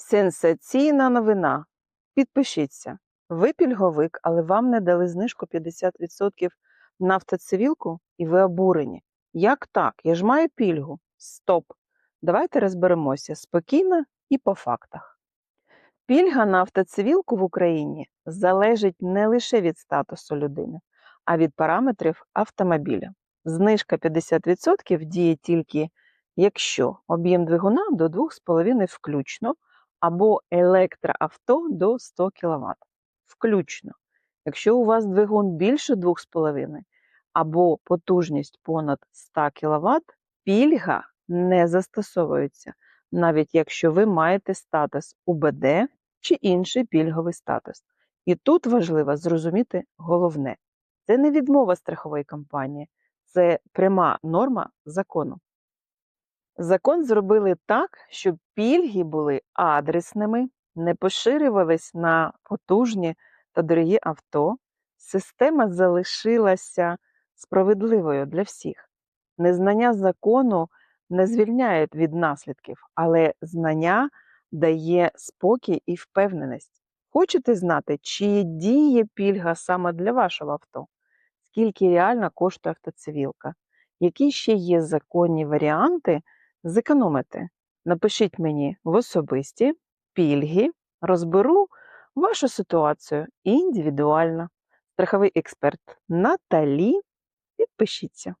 Сенсаційна новина. Підпишіться. Ви пільговик, але вам не дали знижку 50% на автоцивілку і ви обурені. Як так? Я ж маю пільгу. Стоп. Давайте розберемося спокійно і по фактах. Пільга на автоцивілку в Україні залежить не лише від статусу людини, а від параметрів автомобіля. Знижка 50% діє тільки якщо об'єм двигуна до 2,5 включно або електроавто до 100 кВт. Включно. Якщо у вас двигун більше 2,5 або потужність понад 100 кВт, пільга не застосовується, навіть якщо ви маєте статус УБД чи інший пільговий статус. І тут важливо зрозуміти головне: це не відмова страхової компанії, це пряма норма закону. Закон зробили так, щоб пільги були адресними, не поширювались на потужні та дорогі авто. Система залишилася справедливою для всіх. Незнання закону не звільняє від наслідків, але знання дає спокій і впевненість. Хочете знати, чи діє пільга саме для вашого авто? Скільки реально коштує автоцивілка? Які ще є законні варіанти зекономити? Напишіть мені в особисті пільги, розберу вашу ситуацію індивідуально. Страховий експерт Наталі. Підпишіться.